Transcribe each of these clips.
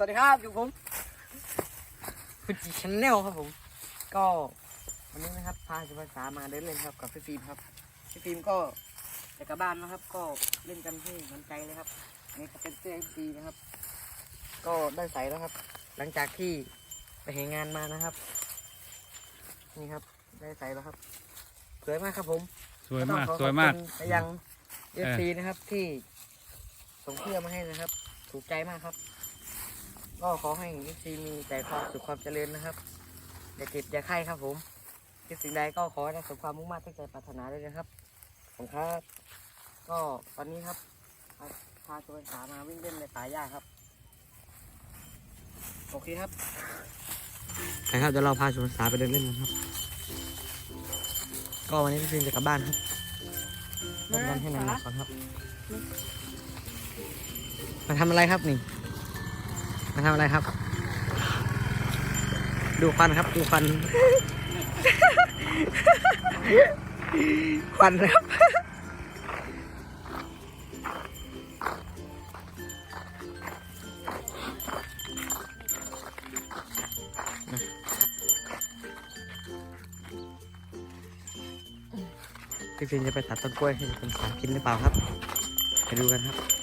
สวัสดีครับอยู่ผมฟูจิชแนลครับผม ก็วันนี้นะครับพาสุภาษามาเดินเล่นครับกับพี่ฟิล์มครับพี่ฟิล์มก็จะกลับบ้านนะครับ ก็เล่นกันที่น้ำใจเลยครับอันนี่ก็เป็นเสื้อเอฟซีนะครับ ก็ได้ใส่แล้วครับ หลังจากที่ไปเห็นงานมานะครับ นี่ครับได้ใส่แล้วครับสวยมากครับผมสวยมากก็ต้องขอสวยมากขอบคุณไปยังเอเออฟซีนะครับที่ส่งเสื้อมาให้นะครับ ถูกใจมากครับ ก็ขอให้เอฟซีมีแต่ความสุขความเจริญนะครับอย่าเจ็บอย่าไข้ครับผมคิดสิ่งใดก็ขอให้ได้สมความมุ่งมั่นตั้งใจปรารถนาด้วยนะครับผมครับก็ตอนนี้ครับพาพาตัวสามาวิ่งเล่นในป่าหญ้าครับโอเคครับไปครับเดี๋ยวเราพาสุนสาไปเดินเล่นกันครับ ก็วันนี้พี่ฟิล์มจะกลับบ้านครับเล่นกันให้นานๆก่อนครับ มาทำอะไรครับนี่ มาทำอะไรครับ ดูควันครับ ดูควัน ควันครับ พี่ฟินจะไปตัดต้นกล้วยให้คนสากินหรือเปล่าครับ ไปดูกันครับ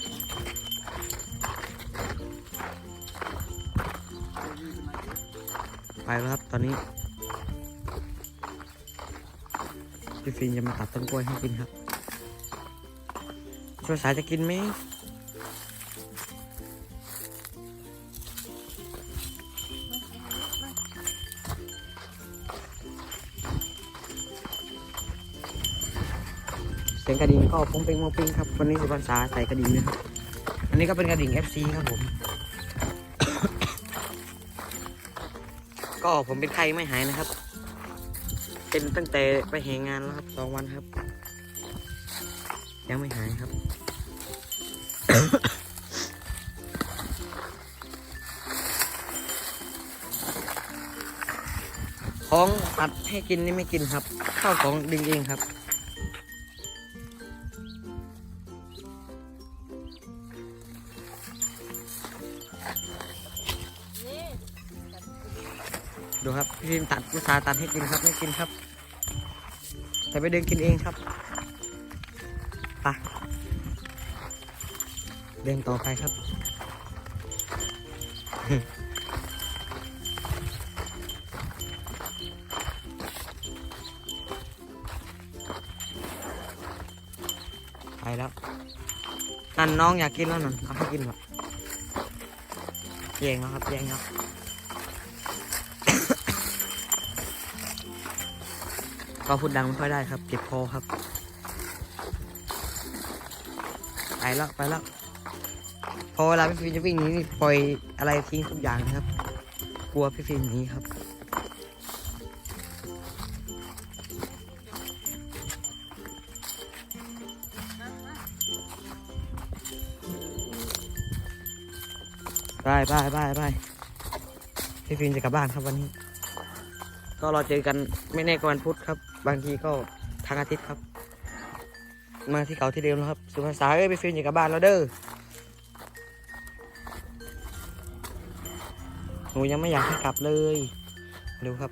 ไปแล้วครับตอนนี้พี่ฟินจะมาตัดต้นกล้วยให้กินครับช่วยสายจะกินไหมเสียงกระดิ่งก็พงเป็งมปิงครับวันนี้สุพรรษาใส่กระดิ่งนะครับ อันนี้ก็เป็นกระดิ่ง FC ครับผม ก็ผมเป็นไข้ไม่หายนะครับ เป็นตั้งแต่ไปแหงงานแล้วครับสองวันครับ ยังไม่หายครับ ของอัดให้กินนี่ไม่กินครับ ข้าวของดึงเองครับ ดูครับพี่ฟิล์มตัดอุตสาห์ตัดให้กินครับไม่กินครับ แต่ไปเดินกินเองครับไปะเดินต่อไปครับ ไปแล้วนั่นน้องอยากกินแล้วนั่นเอาให้กินเหรอแยงแล้วครับแยงแล้ว ก็พูดดังไม่ค่อยได้ครับ เจ็บคอครับ ไปแล้วไปแล้วพอเวลาพี่ฟิล์มจะวิ่งหนี้นี่ปล่อยอะไรทิ้งทุกอย่างนะครับ กลัวพี่ฟิล์มหนี้ครับไปไปไปไปพี่ฟิล์มจะกลับบ้านครับวันนี้ ก็รอเจอกันไม่แน่ก็วันพุธครับ บางทีก็ทางอาทิตย์ครับ มาที่เก่าที่เดิมแล้วครับ สุภาษาเอ้ยไปฟิล์มอยู่กับบ้านแล้วเด้อหนูยังไม่อยากให้กลับเลยดูครับ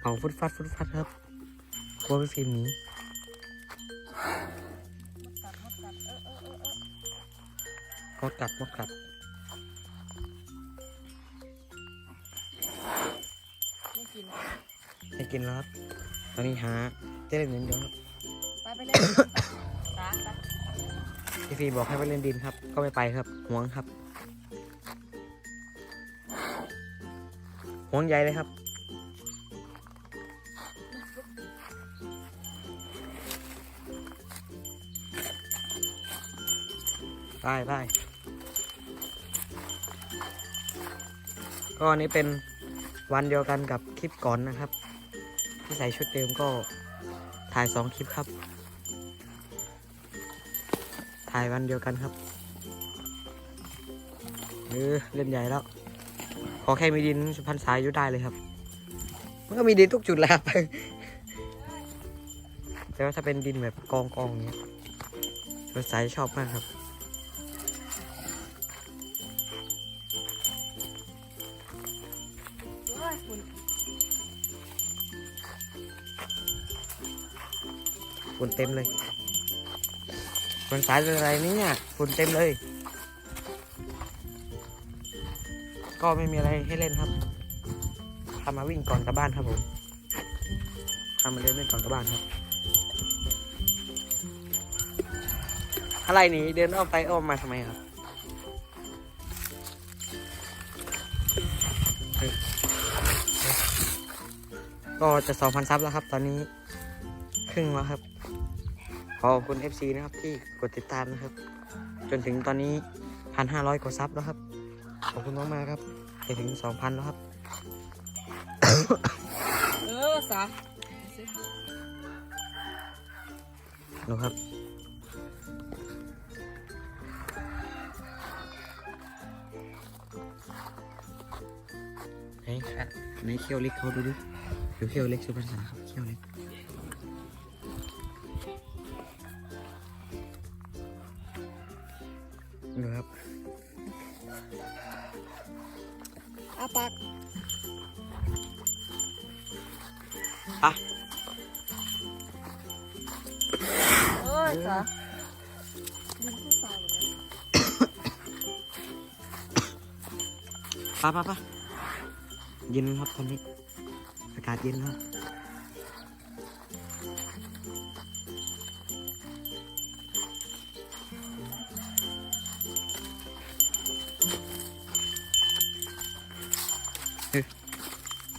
เอาฟุดฟัดฟุดฟัดครับกลัวไปฟิล์มหนี้มดกัดมดกัด ไม่กินให้กินแล้วครับตอนนี้หาเต้นเล่นเดียวครับไปไปเล่นตาไปพี่ฟีบอกให้ไปเล่นดินครับ ก็ไม่ไปครับห่วงครับห่วงใหญ่เลยครับไปไปก็อันนี้เป็น วันเดียวกันกับคลิปก่อนนะครับ ที่ใส่ชุดเดิมก็ถ่ายสองคลิปครับ ถ่ายวันเดียวกันครับเออเล่นใหญ่แล้ว ขอแค่มีดินสุพรรณสายอยู่ได้เลยครับ มันก็มีดินทุกจุดแล้วครับแต่ว่าถ้าเป็นดินแบบกองกองๆอย่างเงี้ยรถสายชอบมากครับ ฝุ่นเต็มเลยฝนสายเป็นอะไรนี่เนี่ยฝุ่นเต็มเลย ก็ไม่มีอะไรให้เล่นครับพามาวิ่งก่อนกลับบ้านครับผมพามาเดินเล่นก่อนกลับบ้านครับ อะไรนี่เดินอ้อมไปอ้อมมาทำไมครับก็จะสองพันซับแล้วครับ ตอนนี้ ครึ่งแล้วครับ ขอบคุณ FC นะครับที่กดติดตามนะครับ จนถึงตอนนี้พันห้าร้อยกว่าซับแล้วครับ ขอบคุณมากมากๆครับจะถึงสองพันแล้วครับ เออสาดูครับไหนครับไหนเคียวเล็กเขาดูดิดูเคียวเล็กสุภาษาครับเคียวเล็ก อะเอ้ยสาดินผู้ตายหมดเลยปะปะปะเย็นครับตอนนี้ อากาศเย็นครับ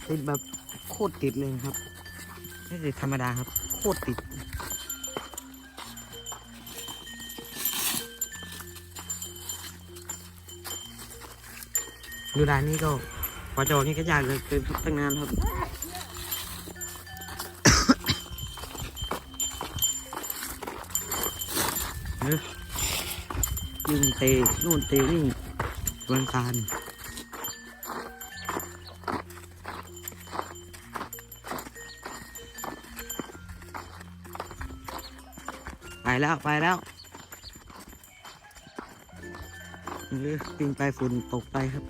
ติดแบบโคตรติดเลยครับ ไม่ติดธรรมดาครับโคตรติดดูร้านนี้ก็พอจอนี่ก็ยากเลยเกินครับตั้งนานครับยยิงเตะนู่นเตะนี่วันการ แล้วไปแล้วเออปิงไปฝุ่นตกไปครับ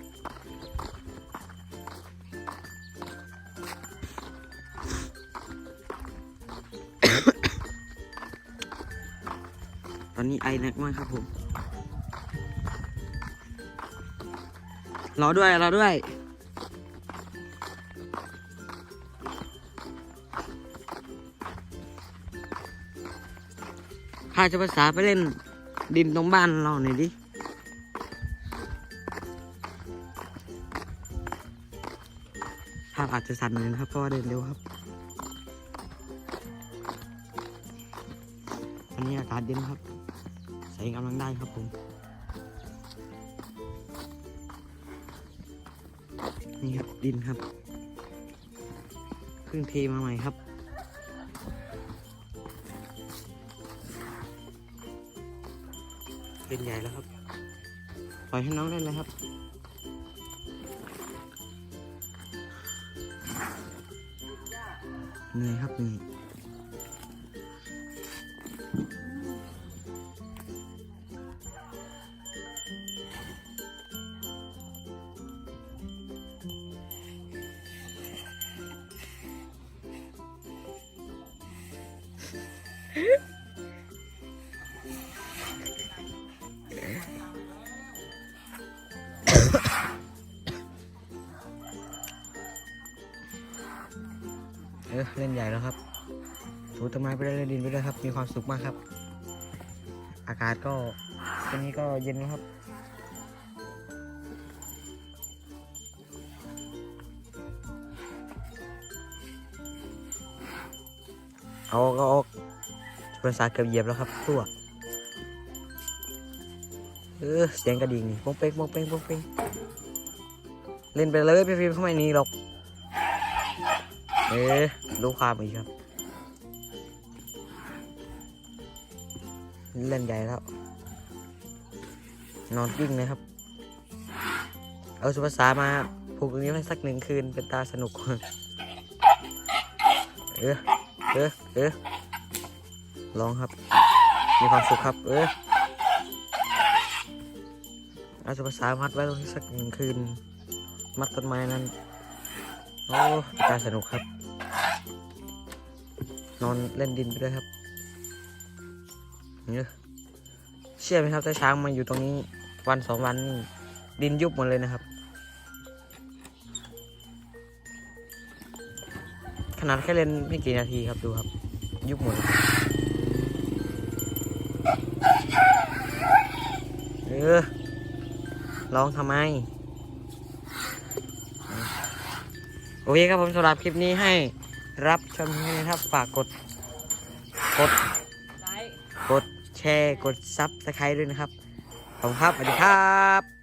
ตอนนี้ไอหนักมากครับผม รอด้วย รอด้วย พาจะภาษาไปเล่นดินตรงบ้านเราหน่อยดิ ภาพอาจจะสั่นหน่อยนะครับเพราะว่าเดินเร็วครับวันนี้อากาศเย็นครับ ใส่กำลังได้ครับผม นี่ครับดินครับเพิ่งเทมาใหม่ครับ เป็นใหญ่แล้วครับ ปล่อยให้น้องเล่นเลยครับ เหนื่อยครับเหนื่อย แล้วครับถูต้นไม้ไปเรื่อยดินไปเรื่อยครับ มีความสุขมากครับ อากาศก็ตอนนี้ก็เย็นแล้วครับเอาก็ออกภาษาเกือบเหยียบแล้วครับตัวเออเสียงกระดิ่งป้องเป้งป้องเป้งป้องเป้งเล่นไปเลยพี่ฟิล์มเข้าไมนีหรอก เอ๊ะรู้ความอีกครับ เล่นใหญ่แล้ว นอนกิ้งเลยครับ เอาสุภาษามาผูกตรงนี้ไว้สักหนึ่งคืนเป็นตาสนุก เออเออเออลองครับ มีความสุขครับ เออเอาสุภาษามัดไว้ตรงนี้สักหนึ่งคืน มัดต้นไม้นั้น โอ้เป็นกาสนุกครับ นอนเล่นดินไปด้วยครับเนี่ยเชื่อไหมครับถ้าช้างมาอยู่ตรงนี้วันสองวันนี่ดินยุบหมดเลยนะครับ ขนาดแค่เล่นไม่กี่นาทีครับดูครับ ยุบหมดเลยเออร้องทำไม โอเคครับผมสำหรับคลิปนี้ให้ รับชมนี้นะครับ ฝากกด กด กดแชร์ กดซับสไครต์ด้วยนะครับ ขอบคุณครับ สวัสดีครับ